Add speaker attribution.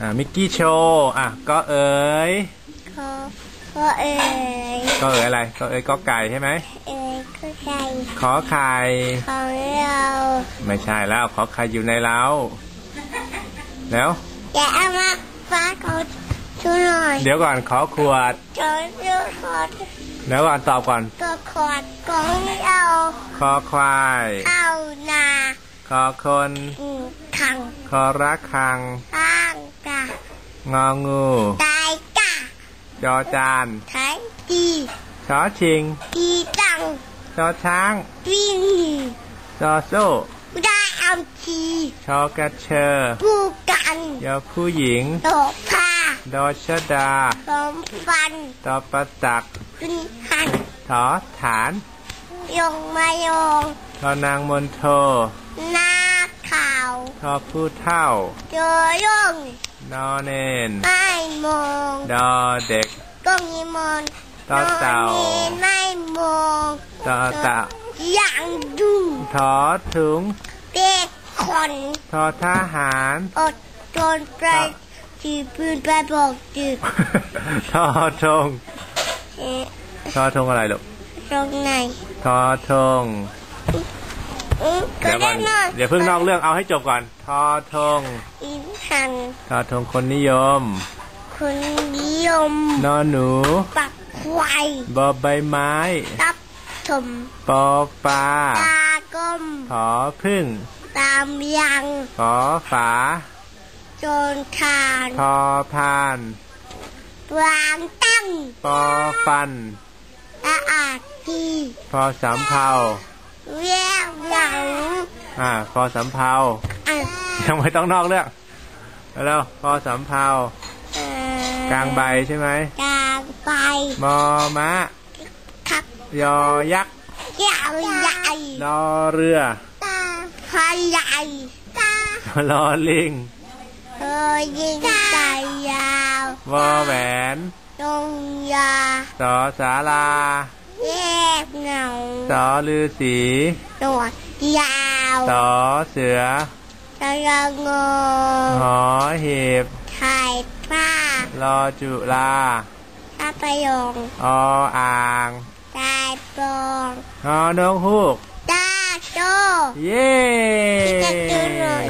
Speaker 1: อ่ามิกกี้โชว์อะก็เอ๋ย
Speaker 2: ขอขอเอ่ย
Speaker 1: ก็เอ๋ยอะไรก็เอ๋ยก็ไก่ใช่ไหม
Speaker 2: เอ่ยคือใคร
Speaker 1: ขอไข่
Speaker 2: ของเรา
Speaker 1: ไม่ใช่แล้วขอไข่อยู่ในเล้าแล้ว
Speaker 2: อย่าเอามาฟ้าเขาช่วยหน่อย
Speaker 1: เดี๋ยวก่อนขอขวด
Speaker 2: จอดูขอด
Speaker 1: เดี๋ยวก่อนตอบก่อน
Speaker 2: ก็ขอดของเรา
Speaker 1: คอควาย
Speaker 2: เอานา
Speaker 1: คอคน
Speaker 2: อืมขัง
Speaker 1: คอรักคัง
Speaker 2: ข้างกะ
Speaker 1: งองู
Speaker 2: ตายกะ
Speaker 1: จอจาน
Speaker 2: ไทยดี
Speaker 1: ชอชิง
Speaker 2: ดีจัง
Speaker 1: ชอช้าง
Speaker 2: วิ่ง
Speaker 1: ชอโซ่
Speaker 2: ได้เอาที
Speaker 1: ชอกระเชอ
Speaker 2: ผู้กัน
Speaker 1: ยอผู้หญิง
Speaker 2: โตผ้า
Speaker 1: ดอชดา
Speaker 2: สมฟัน
Speaker 1: ตอประตัก
Speaker 2: ขึ้นหัน
Speaker 1: ถอฐาน
Speaker 2: ยงมายง
Speaker 1: ทอนางมนโท
Speaker 2: หน้าข่าว
Speaker 1: ทอผู้เท่า
Speaker 2: เจอยง
Speaker 1: นอเนน
Speaker 2: ไม่มอง
Speaker 1: ดอเด็ก
Speaker 2: ก็มีมน
Speaker 1: ต่อเต่า
Speaker 2: นอนไม่มอง
Speaker 1: ตอตะ
Speaker 2: อย่างดู
Speaker 1: ทอถุง
Speaker 2: เด็กคน
Speaker 1: ทอทหาร
Speaker 2: อดทนไปถือปืนไปบอกจืด
Speaker 1: ทอทง
Speaker 2: เอ๊ะ
Speaker 1: ทอทงอะไรลูก
Speaker 2: ตรงไหน
Speaker 1: ทอทง
Speaker 2: อืมก็
Speaker 1: เดี๋ยวก่
Speaker 2: ได้
Speaker 1: อน
Speaker 2: นอน
Speaker 1: เดี๋ยวเพิ่งนอกเรื่องเอาให้จบก่อน ทอทง
Speaker 2: อินหัน
Speaker 1: ทอทงคนนิยม
Speaker 2: คนนิยม
Speaker 1: นอหนู
Speaker 2: ปักควาย
Speaker 1: บอใบไม้
Speaker 2: ตับถม
Speaker 1: ปอปลา
Speaker 2: ตากลม
Speaker 1: ขอพึ่ง
Speaker 2: ตามยัง
Speaker 1: ขอฝา
Speaker 2: โจนทาน
Speaker 1: พอพาน
Speaker 2: วางตั้ง
Speaker 1: ปอฟัน
Speaker 2: อาอาจที
Speaker 1: พอสำเภา
Speaker 2: เวียง หลัง
Speaker 1: อ่าพอสำเภา
Speaker 2: อะ
Speaker 1: ยังไม่ต้องนอกเรื่องแล้วพอสำเภา
Speaker 2: เอ่อก
Speaker 1: ลางใบใช่ไหม
Speaker 2: กลางไป
Speaker 1: มอมะ
Speaker 2: ขับ
Speaker 1: ยอยักษ์
Speaker 2: ยาวใหญ่
Speaker 1: รอเรือ
Speaker 2: ตาพายใหญ่ตาร
Speaker 1: อลิง
Speaker 2: เออยิงใจยาว
Speaker 1: วอแหวน
Speaker 2: ตรงยา
Speaker 1: สอสาลา
Speaker 2: แยกเหงา
Speaker 1: สอลือสี
Speaker 2: หนวดยาว
Speaker 1: สอเสือ
Speaker 2: ตะระงอ
Speaker 1: หอหีบ
Speaker 2: ถ่ายผ้าร
Speaker 1: อจุลา
Speaker 2: ถ้าประโยง
Speaker 1: ออ่าง
Speaker 2: ตายปอง
Speaker 1: นอนกฮูก
Speaker 2: ตาโต
Speaker 1: เย้
Speaker 2: จะตื่นเลย